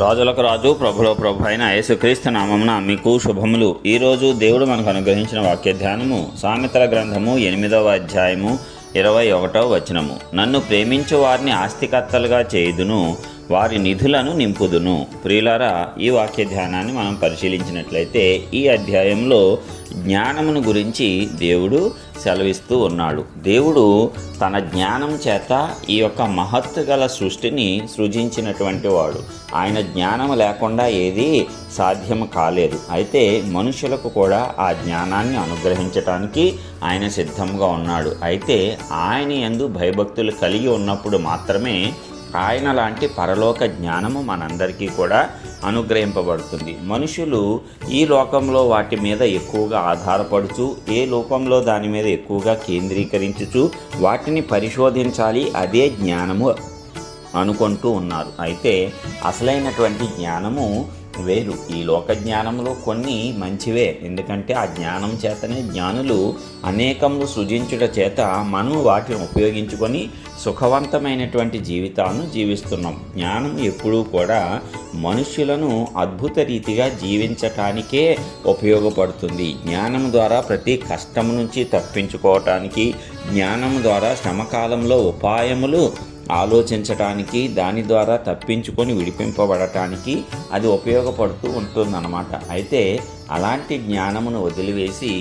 రాజులకు రాజు ప్రభుల ప్రభు అయిన యేసుక్రీస్తు నామమున మీకు శుభములు. ఈరోజు దేవుడు మనకు అనుగ్రహించిన వాక్య ధ్యానము సామెతల గ్రంథము ఎనిమిదవ అధ్యాయము ఇరవై ఒకటవ వచనము. నన్ను ప్రేమించు వారిని ఆస్తికర్తలుగా చేయుదును వారి నిధులను నింపుదును. ప్రియులారా ఈ వాక్య ధ్యానాన్ని మనం పరిశీలించినట్లయితే ఈ అధ్యాయంలో జ్ఞానమును గురించి దేవుడు సెలవిస్తూ ఉన్నాడు. దేవుడు తన జ్ఞానం చేత ఈ యొక్క మహత్తు గల సృష్టిని సృజించినటువంటి వాడు. ఆయన జ్ఞానం లేకుండా ఏది సాధ్యం కాలేదు. అయితే మనుషులకు కూడా ఆ జ్ఞానాన్ని అనుగ్రహించటానికి ఆయన సిద్ధంగా ఉన్నాడు. అయితే ఆయన ఎందు భయభక్తులు కలిగి ఉన్నప్పుడు మాత్రమే ఆయన లాంటి పరలోక జ్ఞానము మనందరికీ కూడా అనుగ్రహింపబడుతుంది. మనుషులు ఈ లోకంలో వాటి మీద ఎక్కువగా ఆధారపడుచు ఏ లోకంలో దాని మీద ఎక్కువగా కేంద్రీకరించుచు వాటిని పరిశోధించాలి అదే జ్ఞానము అనుకుంటూ ఉన్నారు. అయితే అసలైనటువంటి జ్ఞానము వేరు. ఈ లోక జ్ఞానంలో కొన్ని మంచివే. ఎందుకంటే ఆ జ్ఞానం చేతనే జ్ఞానులు అనేకములు సృజించుట చేత మనం వాటిని ఉపయోగించుకొని సుఖవంతమైనటువంటి జీవితాలను జీవిస్తున్నాం. జ్ఞానం ఎప్పుడూ కూడా మనుష్యులను అద్భుత రీతిగా జీవించటానికే ఉపయోగపడుతుంది. జ్ఞానం ద్వారా ప్రతి కష్టం నుంచి తప్పించుకోవటానికి జ్ఞానం ద్వారా శ్రమకాలంలో ఉపాయములు ఆలోచించటానికి దాని ద్వారా తప్పించుకొని విడిపింపబడటానికి అది ఉపయోగపడుతూ ఉంటుందన్నమాట. అయితే అలాంటి జ్ఞానమును వదిలివేసి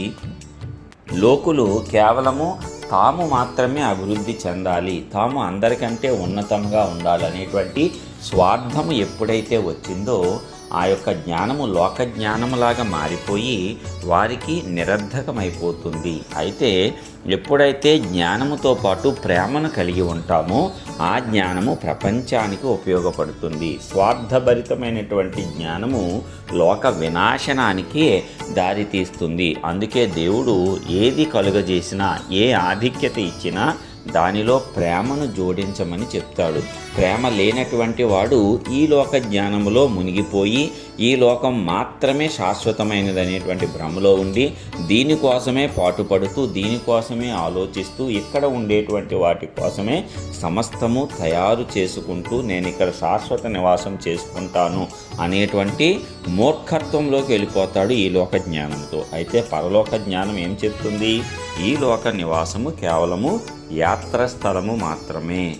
లోకులు కేవలము తాము మాత్రమే అభివృద్ధి చెందాలి తాము అందరికంటే ఉన్నతంగా ఉండాలనేటువంటి స్వార్థము ఎప్పుడైతే వచ్చిందో ఆ యొక్క జ్ఞానము లోక జ్ఞానములాగా మారిపోయి వారికి నిరర్ధకమైపోతుంది. అయితే ఎప్పుడైతే జ్ఞానముతో పాటు ప్రేమను కలిగి ఉంటామో ఆ జ్ఞానము ప్రపంచానికి ఉపయోగపడుతుంది. స్వార్థభరితమైనటువంటి జ్ఞానము లోక వినాశనానికి దారితీస్తుంది. అందుకే దేవుడు ఏది కలుగజేసినా ఏ ఆధిక్యత ఇచ్చినా దానిలో ప్రేమను జోడించమని చెప్తాడు. ప్రేమ లేనటువంటి వాడు ఈ లోక జ్ఞానములో మునిగిపోయి ఈ లోకం మాత్రమే శాశ్వతమైనదనేటువంటి భ్రమలో ఉండి దీనికోసమే పాటుపడుతూ దీనికోసమే ఆలోచిస్తూ ఇక్కడ ఉండేటువంటి వాటి కోసమే సమస్తము తయారు చేసుకుంటూ నేను ఇక్కడ శాశ్వత నివాసం చేసుకుంటాను అనేటువంటి మూర్ఖత్వంలోకి వెళ్ళిపోతాడు ఈ లోక జ్ఞానంతో. అయితే పరలోక జ్ఞానం ఏం చెప్తుంది? ఈ లోక నివాసము కేవలము యాత్రస్థలము మాత్రమే.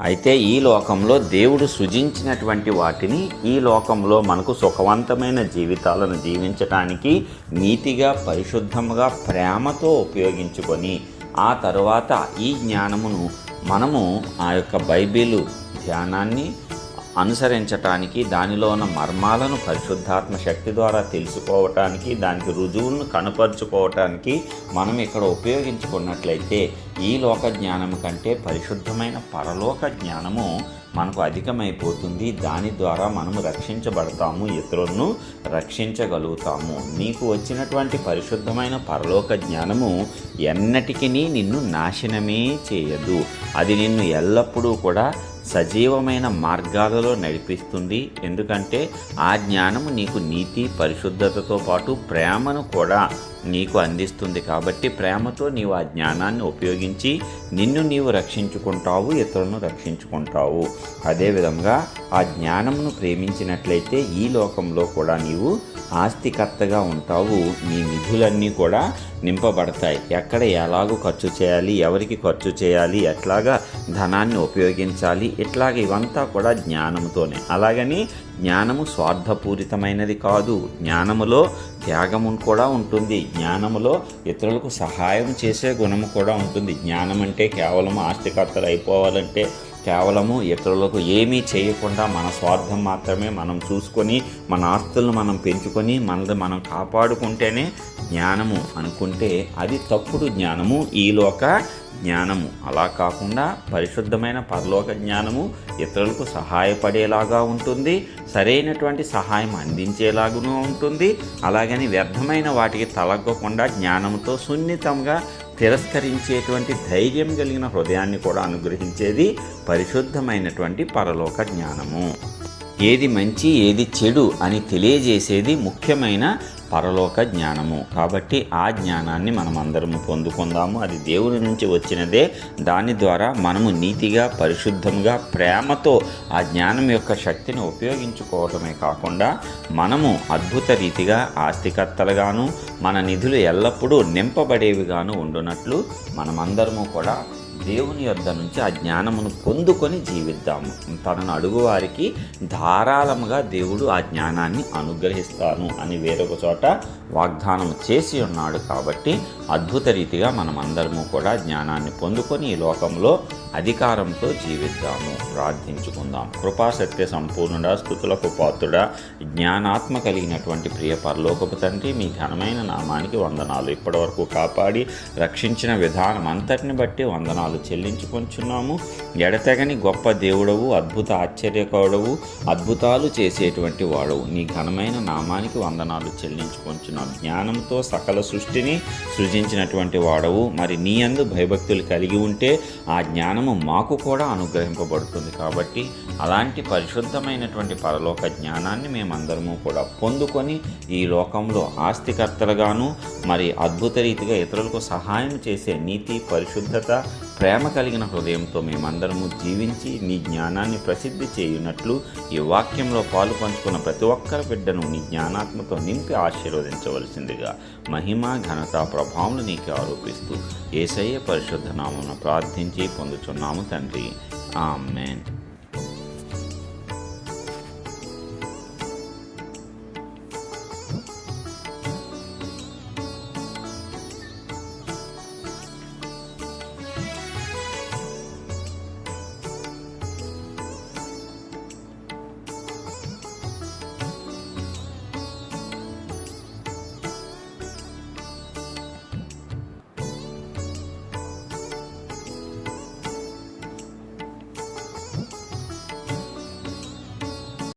అయితే ఈ లోకంలో దేవుడు సృజించినటువంటి వాటిని ఈ లోకంలో మనకు సుఖవంతమైన జీవితాలను జీవించటానికి నీతిగా పరిశుద్ధముగా ప్రేమతో ఉపయోగించుకొని ఆ తరువాత ఈ జ్ఞానమును మనము ఆ యొక్క బైబిలు ధ్యానాన్ని అనుసరించటానికి దానిలో ఉన్న మర్మాలను పరిశుద్ధాత్మ శక్తి ద్వారా తెలుసుకోవటానికి దానికి రుజువులను కనపరుచుకోవటానికి మనం ఇక్కడ ఉపయోగించుకున్నట్లయితే ఈ లోక జ్ఞానం కంటే పరిశుద్ధమైన పరలోక జ్ఞానము మనకు అధికమైపోతుంది. దాని ద్వారా మనము రక్షించబడతాము ఇతరులను రక్షించగలుగుతాము. నీకు వచ్చినటువంటి పరిశుద్ధమైన పరలోక జ్ఞానము ఎన్నటికీ నిన్ను నాశనమే చేయదు. అది నిన్ను ఎల్లప్పుడూ కూడా సజీవమైన మార్గాలలో నడిపిస్తుంది. ఎందుకంటే ఆ జ్ఞానము నీకు నీతి పరిశుద్ధతతో పాటు ప్రేమను కూడా నీకు అందిస్తుంది కాబట్టి ప్రేమతో నీవు ఆ జ్ఞానాన్ని ఉపయోగించి నిన్ను నీవు రక్షించుకుంటావు ఇతరులను రక్షించుకుంటావు. అదేవిధంగా ఆ జ్ఞానమును ప్రేమించినట్లయితే ఈ లోకంలో కూడా నీవు ఆస్తికర్తగా ఉంటావు. నీ నిధులన్నీ కూడా నింపబడతాయి. ఎక్కడ ఎలాగూ ఖర్చు చేయాలి ఎవరికి ఖర్చు చేయాలి ఎట్లాగా ధనాన్ని ఉపయోగించాలి ఇట్లాగ ఇవంతా కూడా జ్ఞానంతోనే అలాగని జ్ఞానము స్వార్థపూరితమైనది కాదు. జ్ఞానములో త్యాగము కూడా ఉంటుంది. జ్ఞానములో ఇతరులకు సహాయం చేసే గుణము కూడా ఉంటుంది. జ్ఞానం అంటే కేవలం ఆస్తికర్తలు అయిపోవాలంటే కేవలము ఇతరులకు ఏమీ చేయకుండా మన స్వార్థం మాత్రమే మనం చూసుకొని మన ఆస్తులను మనం పెంచుకొని మనది మనం కాపాడుకుంటేనే జ్ఞానము అనుకుంటే అది తప్పుడు జ్ఞానము. ఈలోక జ్ఞానము. అలా కాకుండా పరిశుద్ధమైన పరలోక జ్ఞానము ఇతరులకు సహాయపడేలాగా ఉంటుంది సరైనటువంటి సహాయం అందించేలాగునూ ఉంటుంది. అలాగని వ్యర్థమైన వాటికి తలగ్గకుండా జ్ఞానంతో సున్నితంగా తిరస్కరించేటువంటి ధైర్యం కలిగిన హృదయాన్ని కూడా అనుగ్రహించేది పరిశుద్ధమైనటువంటి పరలోక జ్ఞానము. ఏది మంచి ఏది చెడు అని తెలియజేసేది ముఖ్యమైన పరలోక జ్ఞానము. కాబట్టి ఆ జ్ఞానాన్ని మనం అందరము పొందుకుందాము. అది దేవుని నుంచి వచ్చినదే. దాని ద్వారా మనము నీతిగా పరిశుద్ధంగా ప్రేమతో ఆ జ్ఞానం యొక్క శక్తిని ఉపయోగించుకోవటమే కాకుండా మనము అద్భుత రీతిగా ఆస్తికర్తలుగాను మన నిధులు ఎల్లప్పుడూ నింపబడేవిగాను ఉండునట్లు మనమందరము కూడా దేవుని యొద్ద నుంచి ఆ జ్ఞానమును పొందుకొని జీవిద్దాము. తనను అడుగువారికి ధారాళముగా దేవుడు ఆ జ్ఞానాన్ని అనుగ్రహిస్తాను అని వేరొక చోట వాగ్దానం చేసి ఉన్నాడు కాబట్టి అద్భుత రీతిగా మనమందరము కూడా జ్ఞానాన్ని పొందుకొని ఈ లోకంలో అధికారంతో జీవిద్దాము ప్రార్థించుకుందాం. కృపా సత్య సంపూర్ణుడా స్థుతులకు పాత్రుడా జ్ఞానాత్మ కలిగినటువంటి ప్రియ పరలోకపు తండ్రి మీ ఘనమైన నామానికి వందనాలు. ఇప్పటివరకు కాపాడి రక్షించిన విధానం అంతటిని బట్టి వందనాలు వందనాలు చెల్లించుకొంచున్నాము. ఎడతెగని గొప్ప దేవుడవు అద్భుత ఆశ్చర్యకరుడవు అద్భుతాలు చేసేటువంటి వాడవు. నీ ఘనమైన నామానికి వందనాలు చెల్లించుకొంచున్నాం జ్ఞానంతో సకల సృష్టిని సృజించినటువంటి వాడవు. మరి నీ అందు భయభక్తులు కలిగి ఉంటే ఆ జ్ఞానము మాకు కూడా అనుగ్రహింపబడుతుంది కాబట్టి అలాంటి పరిశుద్ధమైనటువంటి పరలోక జ్ఞానాన్ని మేమందరము కూడా పొందుకొని ఈ లోకంలో ఆస్తికర్తలుగాను మరి అద్భుత రీతిగా ఇతరులకు సహాయం చేసే నీతి పరిశుద్ధత ప్రేమ కలిగిన హృదయంతో మేమందరము జీవించి నీ జ్ఞానాన్ని ప్రసిద్ధి చేయునట్లు ఈ వాక్యంలో పాలు పంచుకున్న ప్రతి ఒక్కరి బిడ్డను నీ జ్ఞానాత్మతో నింపి ఆశీర్వదించవలసిందిగా మహిమ ఘనత ప్రభావం నీకు ఆరోపిస్తూ ఏసయ్య పరిశుద్ధ నామమున ప్రార్థించి పొందుచున్నాము తండ్రి. ఆమెన్.